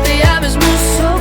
Hadi ya biz musun